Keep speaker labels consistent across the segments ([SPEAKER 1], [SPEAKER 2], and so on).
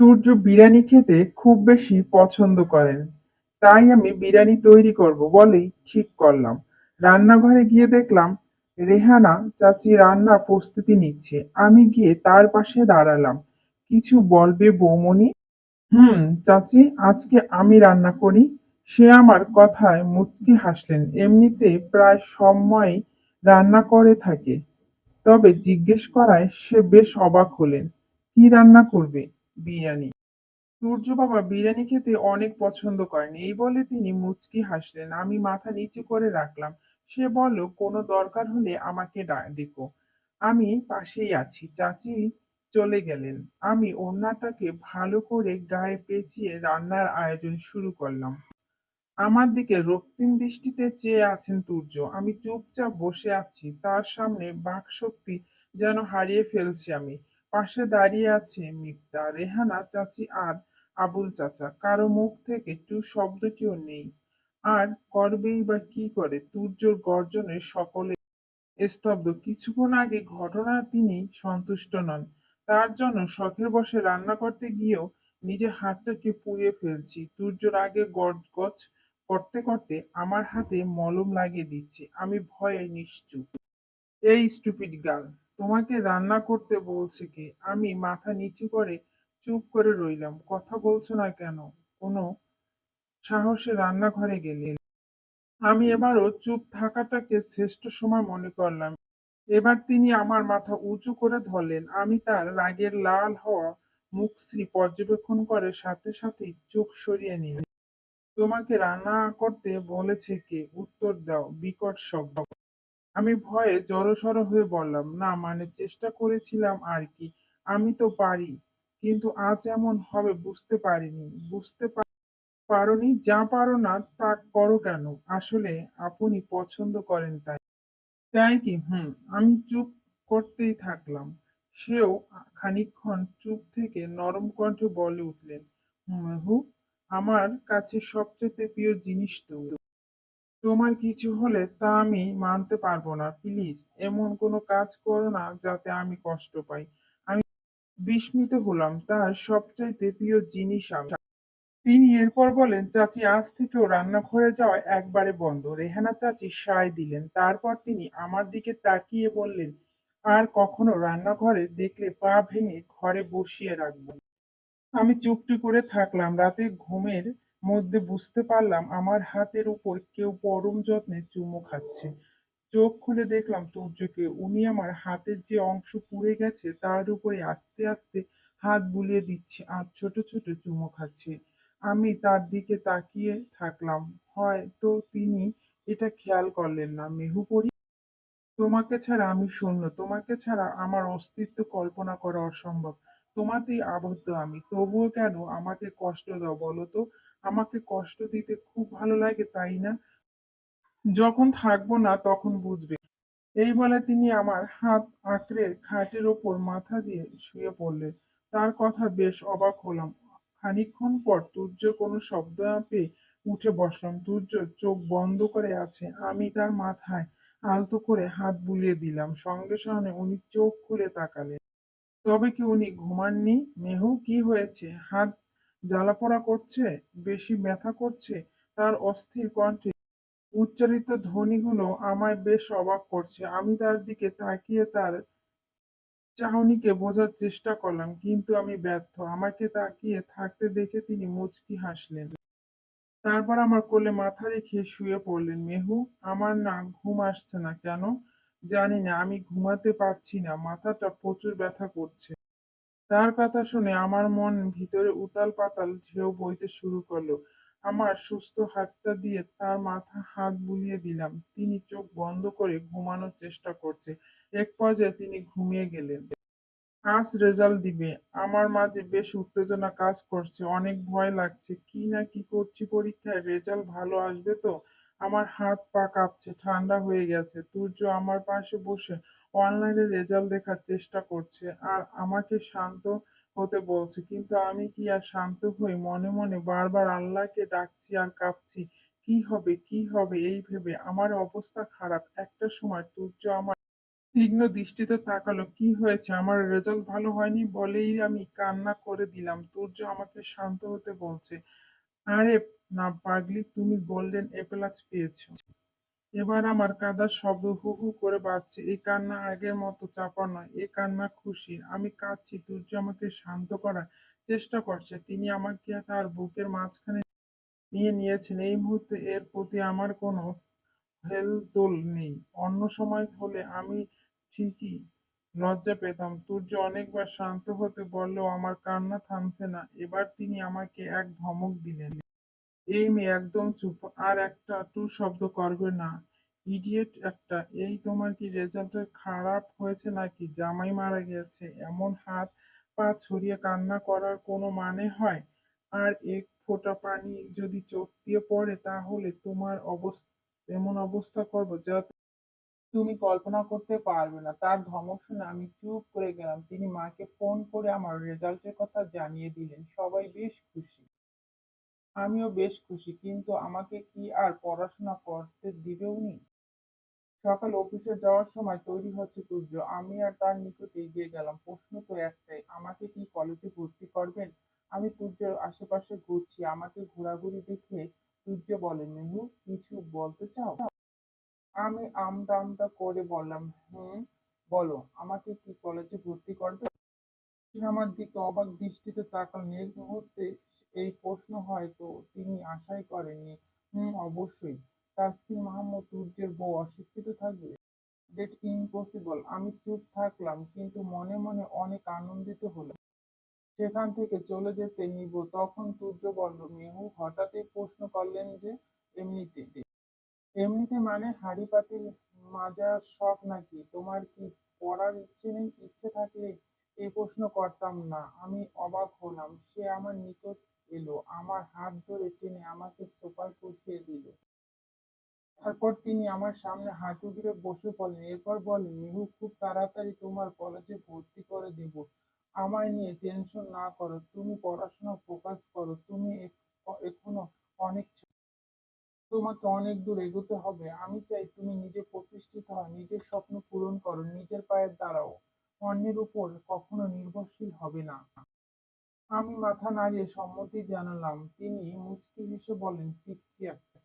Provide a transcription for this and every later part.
[SPEAKER 1] সূর্য বিরিয়ানি খেতে খুব বেশি পছন্দ করেন। তাই আমি বিরিয়ানি তৈরি করব বলেই ঠিক করলাম। রান্নাঘরে গিয়ে দেখলাম, রেহানা চাচি রান্নার প্রস্তুতি নিচ্ছে। আমি গিয়ে তার পাশে দাঁড়ালাম। কিছু বলবে বৌমনি হুম, চাচি, আজকে আমি রান্না করি। সে আমার কথায় মুচকি হাসলেন। এমনিতে প্রায় সময়ই রান্না করে থাকে। তবে জিজ্ঞেস করায় সে বেশ অবাক হলেন। কি রান্না করবে? বিরিয়ানি। সূর্য বাবা বিরিয়ানি খেতে অনেক পছন্দ করেন। এই বলে তিনি মুচকি হাসলেন। আমি মাথা নিচু করে রাখলাম। সে বলল, কোনো দরকার হলে আমাকে ডেকো। আমি পাশেই আছি। চাচি চলে গেলেন। আমি ওড়নাটাকে ভালো করে গায়ে পেঁচিয়ে রান্নার আয়োজন শুরু করলাম। আমার দিকে রক্তিম দৃষ্টিতে চেয়ে আছেন তুর্য আমি চুপচাপ বসে আছি। তার সামনে বাকশক্তি যেন হারিয়ে ফেলছি আমি। পাশে দাঁড়িয়ে আছে মিপ্তা রেহানা, চাচি আর আবুল চাচা। কারও মুখ থেকে টু শব্দটিও নেই। আর করবেই বা কি করে? তুর্যর গর্জনে সকলে স্তব্ধ। কিছুক্ষণ আগে ঘটনা তিনি সন্তুষ্ট নন। তার জন্য শখের বসে রান্না করতে গিয়েও নিজের হাতটাকে পুড়িয়ে ফেলছি। তুর্যর আগে গজগজ করতে করতে আমার হাতে মলম লাগিয়ে দিচ্ছে। আমি ভয়ে নিশ্চুপ। এই স্টুপিড গার্ল। তোমাকে রান্না করতে বলছে কে? আমি মাথা নিচু করে চুপ করে রইলাম। কথা বলছো না কেন? কোনো সাহসে রান্নাঘরে গেলে। আমি এবারও চুপ থাকাটাকে শ্রেষ্ঠ সময় মনে করলাম। এবার তিনি আমার মাথা উঁচু করে ধরলেন। আমি তার রাগের লাল হওয়া মুখশ্রী পর্যবেক্ষণ করে সাথে সাথেই চোখ সরিয়ে নিলেন। তোমাকে রান্না করতে বলেছে কে? উত্তর দাও, বিকট শব্দ। আমি ভয়ে জড়সড় হয়ে বললাম, না মানে চেষ্টা করেছিলাম আর কি, আমি তো পারি, কিন্তু আজ এমন হবে, বুঝতে পারিনি, বুঝতে পারোনি, যা পারো না, তা করো কেন? আসলে আপনি পছন্দ করেন তাই। তাই কি? হুম, আমি চুপ করতেই থাকলাম। সেও খানিকক্ষণ চুপ থেকে নরম কণ্ঠে বলে উঠলেন মেহু আমার কাছে সবচেয়ে প্রিয় জিনিস তো। তোমার কিছু হলে তা আমি মানতে পারব না। প্লিজ, এমন কোনো কাজ করো না যাতে আমি কষ্ট পাই। আমি বিস্মিত হলাম, তার সবচাইতে প্রিয় জিনিস আমি। তিনি এরপর বলেন, চাচি, আজ থেকেও রান্নাঘরে যাওয়া একবারে বন্ধ। রেহানা চাচি সায় দিলেন। তারপর তিনি আমার দিকে তাকিয়ে বললেন, আর কখনো রান্নাঘরে দেখলে পা ভেঙে ঘরে বসিয়ে রাখব আমি চুপটি করে থাকলাম। রাতে ঘুমের মধ্যে বুঝতে পারলাম আমার হাতের উপর কেউ পরম যত্নে চুমু খাচ্ছে। চোখ খুলে দেখলাম সূর্যকে। উনি আমার হাতের যে অংশ পুড়ে গেছে, তার উপরে আস্তে আস্তে হাত বুলিয়ে দিচ্ছে আর ছোট ছোট চুমু খাচ্ছে। আমি তার দিকে তাকিয়ে থাকলাম। হয়তো তিনি এটা খেয়াল করলেন না। মেহুপরি তোমাকে ছাড়া আমি শূন্য। তোমাকে ছাড়া আমার অস্তিত্ব কল্পনা করা অসম্ভব। তোমাতেই আবদ্ধ আমি। তবুও কেন আমাকে কষ্ট দাও বলো তো? আমাকে কষ্ট দিতে খুব ভালো লাগে, তাই না? যখন থাকব না তখন বুঝবে। এই বলে তিনি আমার হাত আঁকড়ে খাটের ওপর মাথা দিয়ে শুয়ে পড়লেন। তার কথা বেশ অবাক হলাম। খানিকক্ষণ পর তুর্য কোনো শব্দ না পেয়ে উঠে বসলাম। তুর্য চোখ বন্ধ করে আছে। আমি তার মাথায় আলতো করে হাত বুলিয়ে দিলাম। সঙ্গে সঙ্গে উনি চোখ খুলে তাকালেন। তবে কি উনি ঘুমাননি? মেহু, কি হয়েছে? হাত জ্বালাপোড়া করছে, বেশি ব্যথা করছে, তার অস্থির কণ্ঠে উচ্চারিত ধ্বনিগুলো আমায় বেশ অবাক করছে। আমি তার দিকে তাকিয়ে তার চাহনিকে বোঝার চেষ্টা করলাম, কিন্তু আমি ব্যর্থ। আমাকে তাকিয়ে থাকতে দেখে তিনি মুচকি হাসলেন। তারপর আমার কোলে মাথা রেখে শুয়ে পড়লেন। মেহু, আমার না ঘুম আসছে না কেন? জানি না, আমি ঘুমাতে পারছি না। মাথাটা প্রচুর ব্যথা করছে। তার কথা শুনে আমার মন ভিতরে উতাল পাতাল ঢেউ বইতে শুরু করল। আমার সুস্থ হাতটা দিয়ে তার মাথা হাত বুলিয়ে দিলাম। তিনি চোখ বন্ধ করে ঘুমানোর চেষ্টা করছে। এক পর্যায়ে তিনি ঘুমিয়ে গেলেন। আজ রেজাল্ট দিবে। আমার মাঝে বেশ উত্তেজনা কাজ করছে। অনেক ভয় লাগছে। কি না কি করছি পরীক্ষায়? রেজাল্ট ভালো আসবে তো? আমার হাত পা কাঁপছে, ঠান্ডা হয়ে গেছে। তুর্য আমার পাশে বসে অনলাইনে রেজাল্ট দেখার চেষ্টা করছে আর আমাকে শান্ত হতে বলছে। কিন্তু আমি কি আর শান্ত হই? মনে মনে বারবার আল্লাহকে ডাকছি আর কাঁপছি। কি হবে? কি হবে? এই ভেবে আমার অবস্থা খারাপ। একটা সময় তুর্য আমার তীক্ষ্ণ দৃষ্টিতে তাকালো। কি হয়েছে? আমার রেজাল্ট ভালো হয়নি বলেই আমি কান্না করে দিলাম। তুর্য আমাকে শান্ত হতে বলছে। আরে না পাগলি, তুমি গোল্ডেন এ প্লাস পেয়েছ। এবার আমার কাদার শব্দ হু হু করে বাজছে। এই কান্না আগের মতো চাপা নয়, এই কান্না খুশি। আমি কাঁদছি তুর্য আমাকে শান্ত করার চেষ্টা করছে। তিনি আমাকে তার বুকের মাঝখানে নিয়ে নিয়েছেন। এই মুহূর্তে এর প্রতি আমার কোনো হেলদোল নেই। অন্য সময় হলে আমি ঠিকই লজ্জা পেতাম। সূর্য অনেকবার শান্ত হতে বললেও আমার কান্না থামছে না। এবার তিনি আমাকে এক ধমক দিলেন। এই মেয়ে একদম চুপ, আর একটা টু শব্দ করবে না। ইডিয়েট একটা, এই তোমার কি রেজাল্ট খারাপ হয়েছে নাকি? জামাই মারা গেছে, এমন হাত পা ছড়িয়ে কান্না করার কোনো মানে হয়? আর এক ফোঁটা পানি যদি চোখ দিয়ে পড়ে, তাহলে তোমার অবস্থা, এমন অবস্থা করব যা তুমি কল্পনা করতে পারবে না। তার ধমক শুনে আমি চুপ করে গেলাম। তিনি মাকে ফোন করে আমার রেজাল্টের কথা জানিয়ে দিলেন। সবাই বেশ খুশি। আমিও বেশ খুশি, কিন্তু আমাকে কি আর পড়াশোনা করতে দিবে উনি? সকাল অফিসে যাওয়ার সময় তৈরি হচ্ছে সূর্য। আমি আর তার নিকটে এগিয়ে গেলাম। প্রশ্ন তো একটাই, আমাকে কি কলেজে ভর্তি করবেন? আমি সূর্যের আশেপাশে ঘুরছি, আমাকে ঘোরাঘুরি দেখে সূর্য বলে, মেহু, কিছু বলতে চাও? আমি আমদা আমদা করে বললাম, হুম, বলো, আমাকে কি কলেজে ভর্তি করবে আমার দিকে অবাক দৃষ্টিতে তাকালেন এই মুহূর্তে এই প্রশ্ন হয়তো তিনি আশাই করেননি। হুম, অবশ্যই। তাসকিন মাহমুদ সূর্যের বউ, অশিক্ষিত থাকবে? দ্যাট ইম্পসিবল আমি চুপ থাকলাম, কিন্তু মনে মনে অনেক আনন্দিত হলাম। সেখান থেকে চলে যেতে নিব। তখন সূর্য বলল মেহু হঠাৎই প্রশ্ন করলেন যে, এমনিতে এমনিতে মানে হাঁড়ি পাতিল মাজার শখ নাকি? তোমার কি পড়ার ইচ্ছে নেই? ইচ্ছে থাকলে এই প্রশ্ন করতাম না। আমি অবাক হলাম। সে আমার নিকট এলো আমার হাত ধরে টেনে আমাকে সোফায় বসিয়ে দিল। তারপর তিনি আমার সামনে হাঁটু গিরে বসে পড়লেন। এরপর বলেন মিহু, খুব তাড়াতাড়ি তোমার কলেজে ভর্তি করে দেব। আমায় নিয়ে টেনশন না করো, তুমি পড়াশোনা ফোকাস করো, তুমি এখনও অনেক তোমাকে অনেক দূর এগোতে হবে। আমি চাই তুমি নিজে প্রতিষ্ঠিত হও, নিজের স্বপ্ন পূরণ করো, নিজের পায়ে দাঁড়াও। অন্যের উপর কখনো নির্ভরশীল হবে না। আমি মাথা নাড়িয়ে সম্মতি জানালাম। তিনি মুচকি হেসে বলেন পিচ্ছি একটা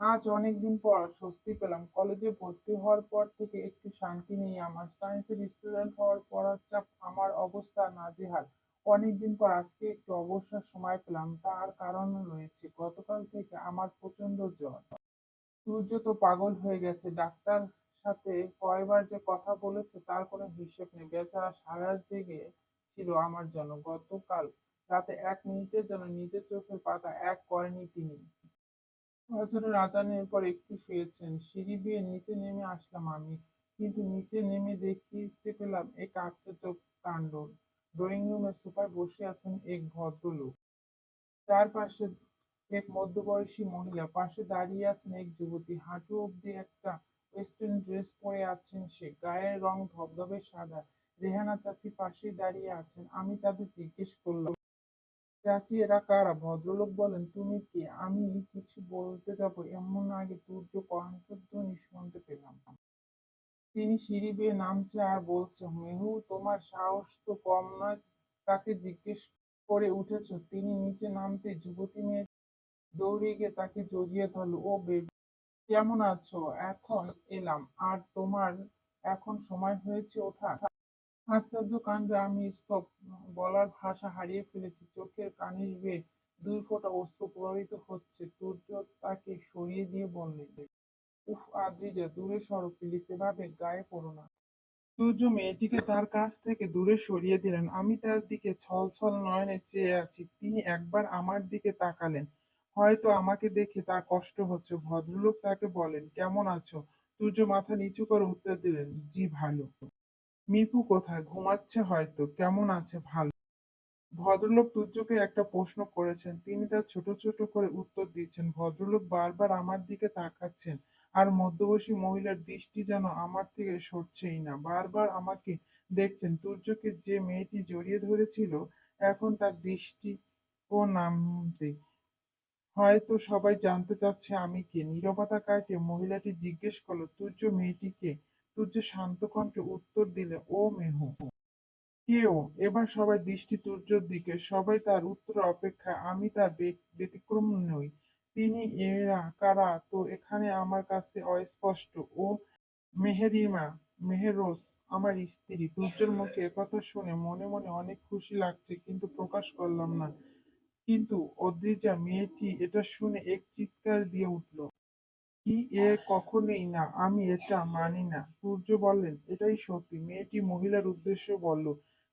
[SPEAKER 1] আজ অনেকদিন পর স্বস্তি পেলাম। কলেজে ভর্তি হওয়ার পর থেকে একটু শান্তি নেই। আমার সায়েন্সের স্টুডেন্ট হওয়ার পড়ার চাপ, আমার অবস্থা নাজেহাল। অনেকদিন পর আজকে একটু অবসর সময় পেলাম। তার কারণ রয়েছে, গতকাল থেকে আমার প্রচণ্ড জ্বর। সূর্য তো পাগল হয়ে গেছে। ডাক্তার সাথে কয়বার যে কথা বলেছে তার কোনো হিসেব নেই। বেচারা সারা জেগে ছিল আমার জন্য। গতকাল রাতে এক মিনিটের জন্য নিজের চোখের পাতা এক করেনি তিনি। ফজরের আজানের পর একটু শুয়েছেন। সিঁড়ি দিয়ে নিচে নেমে আসলাম আমি। কিন্তু নিচে নেমে দেখতে পেলাম এক আশ্চর্য কাণ্ড। ড্রয়িং রুমের সোফায় বসে আছেন এক ভদ্রলোক। তার পাশে এক মধ্যবয়সী মহিলা। পাশে দাঁড়িয়ে আছেন এক যুবতী। হাঁটু অব্দি একটা ওয়েস্টার্ন ড্রেস পরে আছেন সে। গায়ের রং ধবধবে সাদা। রেহানা চাচি পাশেই দাঁড়িয়ে আছেন। আমি তাদের জিজ্ঞেস করলাম, চাচি, এরা কারা? ভদ্রলোক বলেন, তুমি কে? আমি কিছু বলতে যাব। এমন আগে সূর্য কণ্ঠধ্বনি শুনতে পেলাম। তিনি সিঁড়ি বেয়ে নামছে আর বলছে, মেহু, তোমার সাহস তো কম নয়। তাকে জিজ্ঞেস করে উঠেছ? তিনি নিচে নামতে যুবতী মেয়ে দৌড়ে গিয়ে তাকে জড়িয়ে ধরলো, ও বেবি, কেমন আছো? এখন এলাম। আর তোমার, এখন সময় হয়েছে ওঠা আশ্চর্য কাণ্ডে, আমি স্তব, বলার ভাষা হারিয়ে ফেলেছি। চোখের কানির বেয়ে দুই ফোঁটা অশ্রু প্রবাহিত হচ্ছে। সূর্য তাকে সরিয়ে দিয়ে বললেন উফ, আদ্রিজা, দূরে সরো, প্লিজ, এভাবে গায়ে পড়ো না। সূর্য মেয়েটিকে তার কাছ থেকে দূরে সরিয়ে দিলেন। আমি তার দিকে ছলছল নয়নে চেয়ে আছি। তিনি একবার আমার দিকে তাকালেন। হয়তো আমাকে দেখে তার কষ্ট হচ্ছে। ভদ্রলোক তাকে বলেন, কেমন আছো? সূর্য মাথা নিচু করে উত্তর দিলেন, জি, ভালো। মিপু কোথায়? ঘুমাচ্ছে হয়তো। কেমন আছে? ভালো। ভদ্রলোক তুর্যকে একটা প্রশ্ন করেছেন। তিনি তার ছোট ছোট করে উত্তর দিচ্ছেন, ভদ্রলোক বারবার আমার দিকে তাকাচ্ছেন আর মধ্যবয়সী মহিলার দৃষ্টি যেন আমার থেকে সরছেই না। বারবার আমাকে দেখছেন। তুর্যকে যে মেয়েটি জড়িয়ে ধরেছিল, এখন তার দৃষ্টি ও নামতে হয়তো সবাই জানতে চাচ্ছে আমি কে। নীরবতা কাটিয়ে মহিলাটি জিজ্ঞেস করল, তুর্য মেয়েটিকে সূর্য শান্ত কণ্ঠে উত্তর দিলে, ও মেহু কেউ এবার সবাই দৃষ্টি সূর্যের দিকে, সবাই তার উত্তর অপেক্ষা আমি তার ব্যতিক্রম নই। তিনি এরা কারা? তো এখানে আমার কাছে অস্পষ্ট, ও মেহেরিমা মেহেরোস আমার স্ত্রী। সূর্যের মুখে একথা শুনে মনে মনে অনেক খুশি লাগছে, কিন্তু প্রকাশ করলাম না। কিন্তু অদ্রিজা, মেয়েটি এটা শুনে এক চিৎকার দিয়ে উঠল। কি এ কখনোই না, আমি এটা মানি না। সূর্য বললেন, এটাই সত্যি, মেয়েটি মহিলার উদ্দেশ্যে বলল,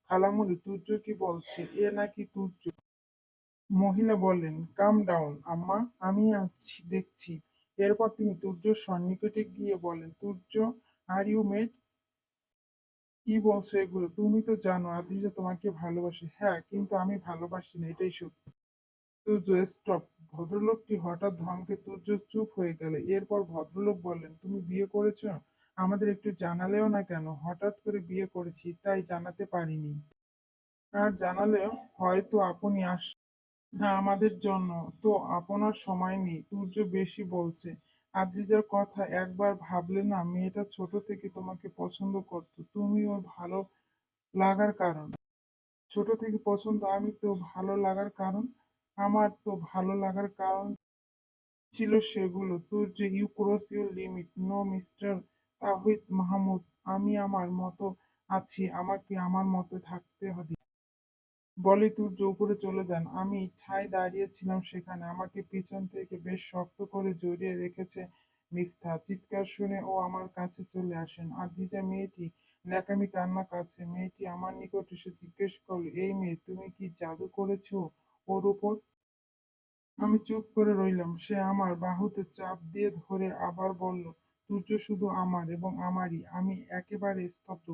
[SPEAKER 1] খালামুনি, সূর্য কি বলছে? এ নাকি সূর্য? মহিলা বললেন কাম ডাউন আম্মা, আমি আছি, দেখছি। এরপর তিনি সূর্যর সন্নিকটে গিয়ে বলেন সূর্য আর ইউ মেড কি বলছো এগুলো? তুমি তো জানো, আদিজা তোমাকে ভালোবাসে। হ্যাঁ কিন্তু আমি ভালোবাসি না, এটাই সত্যি। সূর্য স্টপ ভদ্রলোকটি হঠাৎ ধমকে সূর্য চুপ হয়ে গেল। এরপর ভদ্রলোক বললেন, তুমি বিয়ে করেছ? আমাদের একটু জানালেও না কেন? হঠাৎ করে বিয়ে করেছি, তাই জানাতে পারিনি। আর জানালেও হয়তো আপনি আস না, আমাদের জন্য তো আপনার সময় নেই। সূর্য বেশি বলছে। আদ্রিজার কথা একবার ভাবলে না, মেয়েটা ছোট থেকে তোমাকে পছন্দ করতো। তুমি ওর ভালো লাগার কারণ। ছোট থেকে পছন্দ? আমি তো ভালো লাগার কারণ? আমার তো ভালো লাগার কারণ ছিল সেগুলো। তোর যে you cross your limit, no mister Tahid Mahmud, আমি আমার মতো আছি, আমাকে আমার মতো থাকতে হবে। বলে সূর্য উপরে চলে যান, আমি ঠায় দাঁড়িয়েছিলাম সেখানে। আমাকে পিছন থেকে বেশ শক্ত করে জড়িয়ে রেখেছে মিফতা। চিৎকার শুনে ও আমার কাছে চলে আসেন। আদিজা, মেয়েটি ন্যাকামি কান্না কাছে। মেয়েটি আমার নিকট এসে জিজ্ঞেস করল, এই মেয়ে, তুমি কি জাদু করেছ? ওর উপর। আমি চুপ করে রইলাম। সে আমার বাহুতে চাপ দিয়ে ধরে আবার বলল, সূর্য শুধু আমার এবং আমারই। আমি একেবারে স্তব্ধ।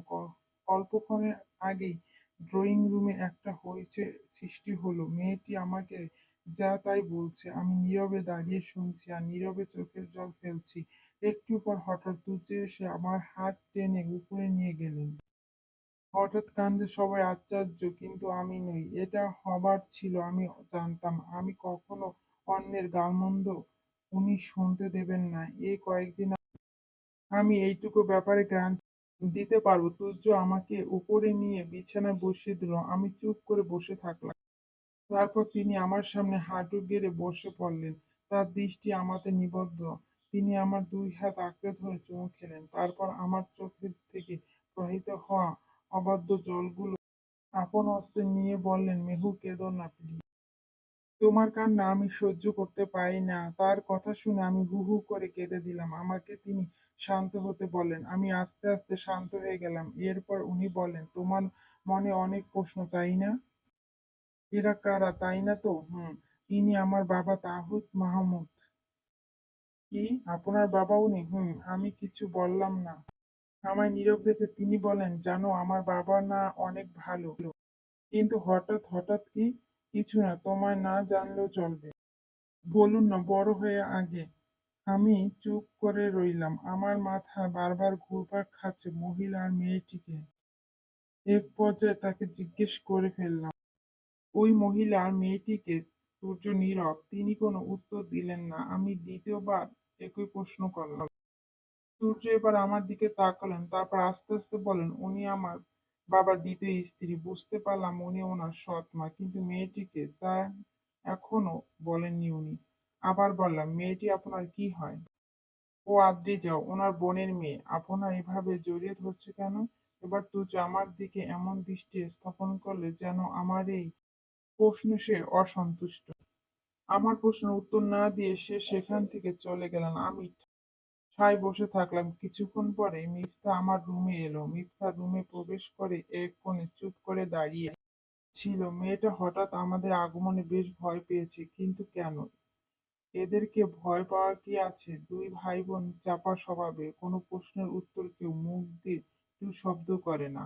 [SPEAKER 1] অল্পক্ষণের আগেই ড্রয়িং রুমে একটা হইচে সৃষ্টি হলো। মেয়েটি আমাকে যা তাই বলছে। আমি নীরবে দাঁড়িয়ে শুনছি আর নীরবে চোখের জল ফেলছি। একটু পর হঠাৎ সূর্য এসে আমার হাত টেনে উপরে নিয়ে গেলেন। হঠাৎ কাণ্ডে সবাই আশ্চর্য, কিন্তু আমি নই। এটা হবার ছিল, আমি জানতাম। আমি কখনো অন্যের গালমন্দ উনি শুনতে দেবেন না। এই কয়েকদিন আমি এইটুকু ব্যাপারে জ্ঞান দিতে পারব। সূর্য আমাকে উপরে নিয়ে বিছানায় বসিয়ে দিল। আমি চুপ করে বসে থাকলাম। তারপর তিনি আমার সামনে হাঁটু গেড়ে বসে পড়লেন। তার দৃষ্টি আমাতে নিবদ্ধ। তিনি আমার দুই হাত আঁকড়ে ধরে চুমু খেলেন। তারপর আমার চোখের থেকে প্রবাহিত হওয়া অবাধ্য জলগুলো আপন হস্তে নিয়ে বললেন, মেহু, কেঁদো না প্লিজ তোমার কান্না আমি সহ্য করতে পারি না। তার কথা শুনে আমি হু হু করে কেঁদে দিলাম। আমাকে তিনি শান্ত হতে বললেন। আমি আস্তে আস্তে শান্ত হয়ে গেলাম। এরপর উনি বলেন তোমার মনে অনেক প্রশ্ন, তাই না? এরা কারা, তাই না তো? হুম ইনি আমার বাবা তাহুদ মাহমুদ। কি? আপনার বাবা উনি হুম, আমি কিছু বললাম না। আমায় নীরব দেখে তিনি বলেন, জানো, আমার বাবা না অনেক ভালো। কিন্তু হঠাৎ হঠাৎ কি? কিছু না, তোমায় না জানলেও চলবে। বলুন না, বড় হয়ে আগে। আমি চুপ করে রইলাম। আমার মাথায় বারবার ঘুরপাক খাচ্ছে মহিলা আর মেয়েটিকে। এক পর্যায়ে তাকে জিজ্ঞেস করে ফেললাম, ওই মহিলা আর মেয়েটিকে সূর্য নীরব? তিনি কোনো উত্তর দিলেন না। আমি দ্বিতীয়বার একই প্রশ্ন করলাম। সূর্য এবার আমার দিকে তাকালেন, তারপর আস্তে আস্তে বলেন উনি আমার বাবার দ্বিতীয় স্ত্রী, বুঝতে পারলাম উনি ওনার সৎ মা, কিন্তু মেয়েটিকে তা এখনও বলেননি উনি। আবার বললাম, মেয়েটি আপনার কি হয়? ও আদ্রি যাও, ওনার বোনের মেয়ে, আপনার এভাবে জড়িয়ে ধরছে কেন? এবার তুজ আমার দিকে এমন দৃষ্টি স্থাপন করলে যেন আমার এই প্রশ্নে সে অসন্তুষ্ট। আমার প্রশ্নের উত্তর না দিয়ে সে সেখান থেকে চলে গেলেন আমি ঠায় বসে থাকলাম? কিছুক্ষণ পরে মিফতা আমার রুমে এলো। মিফতা রুমে প্রবেশ করে এক কোণে চুপ করে দাঁড়িয়ে ছিল। মেয়েটা হঠাৎ আমাদের আগমনে বেশ ভয় পেয়েছে, কিন্তু কেন? এদেরকে ভয় পাওয়ার কি আছে? দুই ভাই বোন চাপা স্বভাবে, কোনো প্রশ্নের উত্তর কেউ মুখ দিয়ে শব্দ করে না।